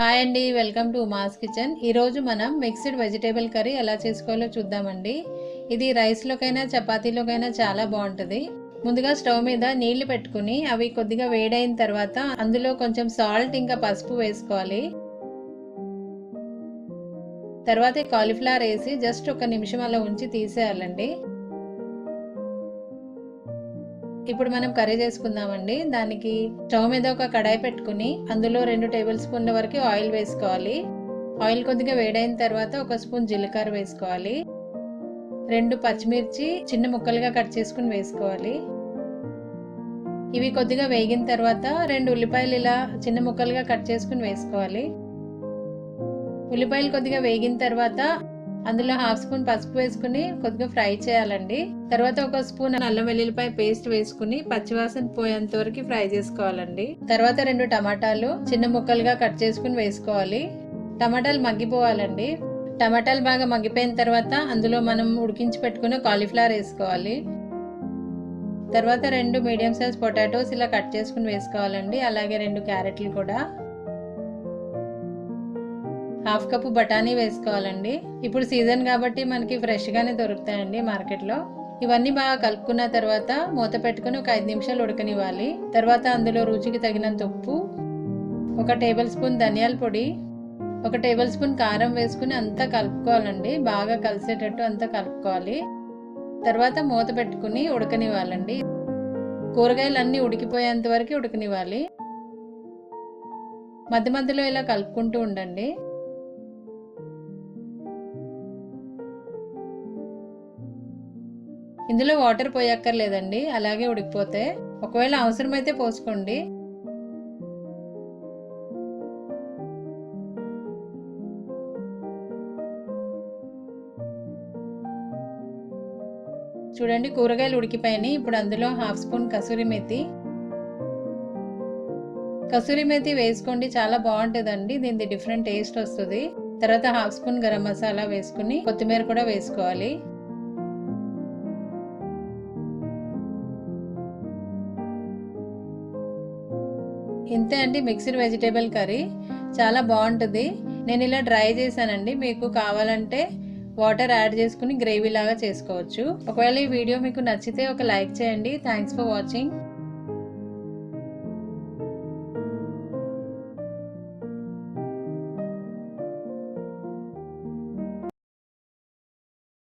Hi అండి welcome to mass kitchen. ఈరోజు మనం మిక్స్డ్ వెజిటేబుల్ కర్రీ ఎలా చేసుకోవాలో చూద్దామండి. ఇది రైస్లోకైనా చపాతీలోకైనా చాలా బాగుంటుంది. ముందుగా స్టవ్ మీద నీళ్ళు పెట్టుకుని అవి కొద్దిగా వేడైన తర్వాత అందులో కొంచెం సాల్ట్ ఇంకా పసుపు వేసుకోవాలి. తర్వాత కాలీఫ్లవర్ వేసి జస్ట్ ఒక నిమిషం అలా ఉంచి తీసేయాలండి. ఇప్పుడు మనం కర్రీ చేసుకుందామండి. దానికి స్టవ్ మీద ఒక కడాయి పెట్టుకుని అందులో రెండు టేబుల్ స్పూన్ల వరకు ఆయిల్ వేసుకోవాలి. ఆయిల్ కొద్దిగా వేడైన తర్వాత ఒక స్పూన్ జీలకర్ర వేసుకోవాలి. రెండు పచ్చిమిర్చి చిన్న ముక్కలుగా కట్ చేసుకుని వేసుకోవాలి. ఇవి కొద్దిగా వేగిన తర్వాత రెండు ఉల్లిపాయలు ఇలా చిన్న ముక్కలుగా కట్ చేసుకుని వేసుకోవాలి. ఉల్లిపాయలు కొద్దిగా వేగిన తర్వాత అందులో హాఫ్ స్పూన్ పసుపు వేసుకుని కొద్దిగా ఫ్రై చేయాలండి. తర్వాత ఒక స్పూన్ అల్లం వెల్లుల్లిపాయ పేస్ట్ వేసుకుని పచ్చివాసన పోయేంత వరకు ఫ్రై చేసుకోవాలండి. తర్వాత రెండు టమాటాలు చిన్న ముక్కలుగా కట్ చేసుకుని వేసుకోవాలి. టమాటాలు మగ్గిపోవాలండి. టమాటాలు బాగా మగ్గిపోయిన తర్వాత అందులో మనం ఉడికించి పెట్టుకున్న కాలీఫ్లవర్ వేసుకోవాలి. తర్వాత రెండు మీడియం సైజ్ పొటాటోస్ ఇలా కట్ చేసుకుని వేసుకోవాలండి. అలాగే రెండు క్యారెట్లు కూడా. హాఫ్ కప్పు బఠానీ వేసుకోవాలండి. ఇప్పుడు సీజన్ కాబట్టి మనకి ఫ్రెష్గానే దొరుకుతాయండి మార్కెట్లో. ఇవన్నీ బాగా కలుపుకున్న తర్వాత మూత పెట్టుకుని ఒక ఐదు నిమిషాలు ఉడకనివ్వాలి. తర్వాత అందులో రుచికి తగినంత ఉప్పు ఒక టేబుల్ స్పూన్ ధనియాల పొడి ఒక టేబుల్ స్పూన్ కారం వేసుకుని అంతా కలుపుకోవాలండి. బాగా కలిసేటట్టు అంతా కలుపుకోవాలి. తర్వాత మూత పెట్టుకుని ఉడకనివ్వాలండి. కూరగాయలు అన్నీ ఉడికిపోయేంత వరకు ఉడకనివ్వాలి. మధ్య మధ్యలో ఇలా కలుపుకుంటూ ఉండండి. ఇందులో వాటర్ పోయక్కర్లేదండి అలాగే ఉడికిపోతే. ఒకవేళ అవసరమైతే పోసుకోండి. చూడండి కూరగాయలు ఉడికిపోయినాయి. ఇప్పుడు అందులో హాఫ్ స్పూన్ కసూరి మెతి. కసూరి మెతి వేసుకోండి చాలా బాగుంటుందండి. దీనికి డిఫరెంట్ టేస్ట్ వస్తుంది. తర్వాత హాఫ్ స్పూన్ గరం మసాలా వేసుకుని కొత్తిమీర కూడా వేసుకోవాలి. ఇంతే అండి మిక్స్డ్ వెజిటేబుల్ కర్రీ. చాలా బాగుంటుంది. నేను ఇలా డ్రై చేశానండి. మీకు కావాలంటే వాటర్ యాడ్ చేసుకుని గ్రేవీ లాగా చేసుకోవచ్చు. ఒకవేళ ఈ వీడియో మీకు నచ్చితే ఒక లైక్ చేయండి. Thanks for watching